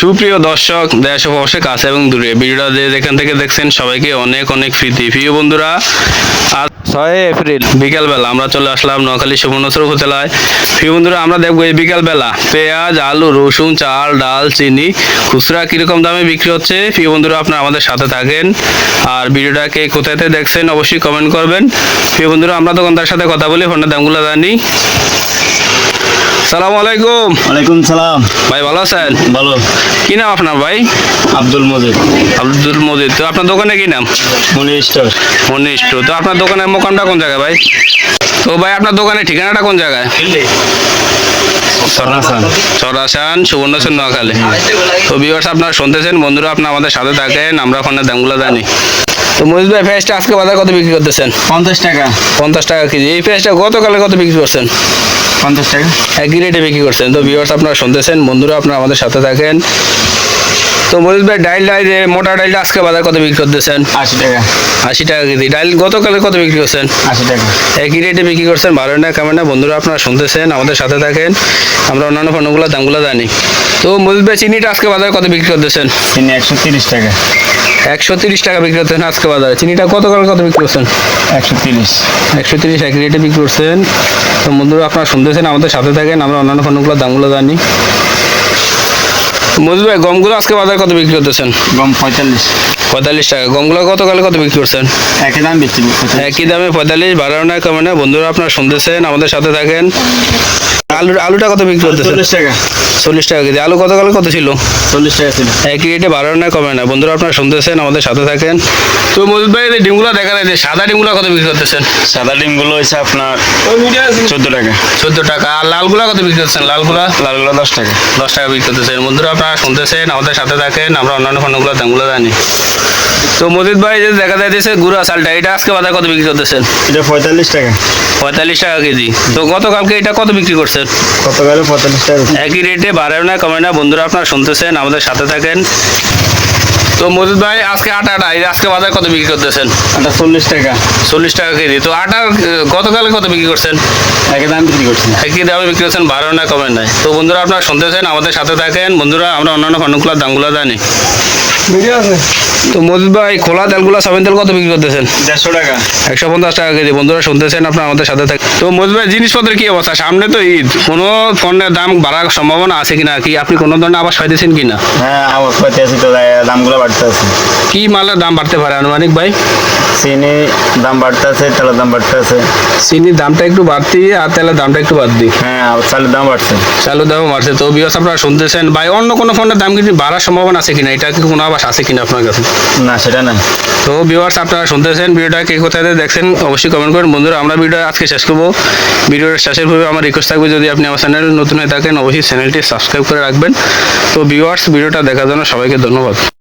সুপ্রিয় দর্শক, দেশ প্রবাসের কাছে এবং দূরে ভিডিওটা যে যেখান থেকে দেখছেন সবাইকে অনেক অনেক প্রীতি। প্রিয় বন্ধুরা, আজ ছয় এপ্রিল, বিকালবেলা আমরা চলে আসলাম নোয়াখালী সুবর্ণচর উপজেলায়। প্রিয় বন্ধুরা, আমরা দেখব এই বিকালবেলা পেঁয়াজ, আলু, রসুন, চাল, ডাল, চিনি, খুচরা কীরকম দামে বিক্রি হচ্ছে। প্রিয় বন্ধুরা, আপনারা আমাদের সাথে থাকেন। আর ভিডিওটাকে কোথায় থেকে দেখছেন অবশ্যই কমেন্ট করবেন। প্রিয় বন্ধুরা, আমরা দোকানদার সাথে কথা বলি, ফোনের দামগুলো জানি। সালাম আলাইকুম। ওয়ালাইকুম সালাম। ভাই ভালো আছেন? ভালো। কি নাম আপনার ভাই? আব্দুল মজিদ। আব্দুল মজিদ। তো আপনার দোকানে কি নাম? মনি স্টোর। মনিষ্ট তো আপনার দোকানের মোকামটা কোন জায়গায় ভাই? তো ভাই আপনার দোকানের ঠিকানাটা কোন জায়গায়? চরাসান সুবর্ণচর নোয়াখালী। তো ভিউয়ার্স আপনারা শুনতেছেন বন্ধুরা আপনারা আমাদের সাথে থাকেন আমরা ওখানে দামগুলো জানি। তো মজিদ ভাই পেঁয়াজটা আজকে বাজার কত বিক্রি করতেছেন? পঞ্চাশ টাকা। পঞ্চাশ টাকা কেজি। এই পেঁয়াজটা গতকালে কত বিক্রি করছেন? পঞ্চাশ টাকা একই রেটে বিক্রি করছেন। তো ভিউয়ার্স আপনারা শুনতেছেন বন্ধুরা আপনারা আমাদের সাথে থাকেন। তো মজিদ ভাই ডাইল ডাইল মোটা ডাইলটা আজকে বাজার কত বিক্রি করতেছেন? আশি টাকা। আশি টাকা কেজি। ডাইল গতকালে কত বিক্রি করছেন? আশি টাকা। একই রেটে বিক্রি করছেন ভালো না কেমন না বন্ধুরা আপনারা শুনতেছেন আমাদের সাথে থাকেন। আমরা অন্যান্য পণ্যগুলোর দামগুলো জানি। তো মজুদ ভাই চিনিটা আজকে বাজারে কত বিক্রি করতেছেন? চিনি একশো তিরিশ টাকা। একশো তিরিশ টাকা বিক্রি করতেছেন আজকে বাজারে। চিনিটা গতকাল কত বিক্রি করছেন? একশো তিরিশ। একশো তিরিশ একই রেটে বিক্রি করছেন। তো বন্ধুরা আপনারা শুনতেছেন আমাদের সাথে থাকেন আমরা অন্যান্য পণ্যগুলোর দামগুলো জানি। মজুদ ভাই গমগুলো আজকে বাজারে কত বিক্রি করতেছেন? গম পঁয়তাল্লিশ। পঁয়তাল্লিশ টাকা। গমগুলো গতকালে কত বিক্রি করছেন? একই দাম বেশি একই দামে পঁয়তাল্লিশ কমে না। বন্ধুরা আপনারা শুনতেছেন আমাদের সাথে থাকেন। আলু আলুটা কত বিক্রি করতেছেন চল্লিশ টাকা। চল্লিশ টাকা কেজি। আলু গতকাল কত ছিল? চল্লিশ টাকা ছিল। একই রেটে বারো না কমে না। বন্ধুরা আপনারা শুনতেছেন আমাদের সাথে থাকেন। তো মজুদ ভাই এই ডিমগুলো দেখা যায় যে সাদা ডিমগুলো কত বিক্রি করতেছেন? সাদা ডিমগুলো হয়েছে আপনার চোদ্দ টাকা। চোদ্দ টাকা। আর লালগুলা কত বিক্রি করছেন লালগুলা? লালগুলো দশ টাকা। দশ টাকা বিক্রি করতেছেন। বন্ধুরা আপনারা শুনতেছেন আমাদের সাথে থাকেন। আমরা অন্যান্য পণ্যগুলোর দামগুলো জানি। তো মজিদ ভাই যে দেখা যাইতেছে গুড়া চালটা এটা আজকে বাজার কত বিক্রি করতেছেন? এটা পঁয়তাল্লিশ টাকা। পঁয়তাল্লিশ টাকা কেজি। তো গতকালকে এটা কত বিক্রি করছেন? কত গেলে পঁয়তাল্লিশ টাকা একই রেটে বাড়ায় না কমে না বন্ধুরা আপনারা শুনতেছেন আমাদের সাথে থাকেন। তো মজিদ ভাই আজকে আটাটা এই আজকে বাজার কত বিক্রি করতেছেন? এটা চল্লিশ টাকা। চল্লিশ টাকা কেজি। তো আহ, গতকালে কত বিক্রি করছেন? একই দাম বিক্রি করছেন একই দামে বিক্রি করছেন বারো না কমে নাই তো বন্ধুরা আপনারা শুনতেছেন আমাদের সাথে থাকেন। বন্ধুরা আমরা অন্যান্য পণ্যগুলোর দামগুলো জানি। তো মজিদ ভাই খোলা তেলগুলা সাবেন তেল কত বিক্রি করতেছেন? দেড়শো টাকা। একশো পঞ্চাশ টাকা কেজি। বন্ধুরা শুনতেছেন আপনার আমাদের সাথে থাকে তো মজিদ ভাই জিনিসপত্রের কি অবস্থা? সামনে তো ঈদ। কোনো পণ্যের দাম বাড়ার সম্ভাবনা আছে কিনা? কি আপনি কোনো ধরনের আবাস পাইতেছেন কিনা? হ্যাঁ আবাস পাইতেছি তো দামগুলো বাড়তে আছে কি মালের দাম বাড়তে পারে আনুমানিক ভাই? চিনি দাম বাড়তে আছে তেলের দাম বাড়তে আছে। চিনির দামটা একটু বাড়তি আর তেলের দামটা একটু বাড়তি। হ্যাঁ চালের দাম বাড়ছে। চালুর দামও বাড়ছে। তো বিয়স আপনারা শুনতেছেন ভাই অন্য কোনো ফোনের দাম কিন্তু বাড়ার সম্ভাবনা আছে কিনা? এটা কি কোনো আবাস আছে কিনা আপনার কাছে? না সেটা না তো ভিউয়ার্স আপনারা শুনতেছেন ভিডিওটা কে কোথায় দেখছেন অবশ্যই কমেন্ট করেন। বন্ধুরা আমরা ভিডিও আজকে শেষ করব। ভিডিওর শেষের পূর্বে আমার রিকোয়েস্ট থাকবে যদি আপনি আমার চ্যানেল নতুন হয়ে থাকেন অবশ্যই চ্যানেলটি সাবস্ক্রাইব করে রাখবেন। তো ভিউয়ার্স ভিডিওটা দেখার জন্য সবাইকে ধন্যবাদ।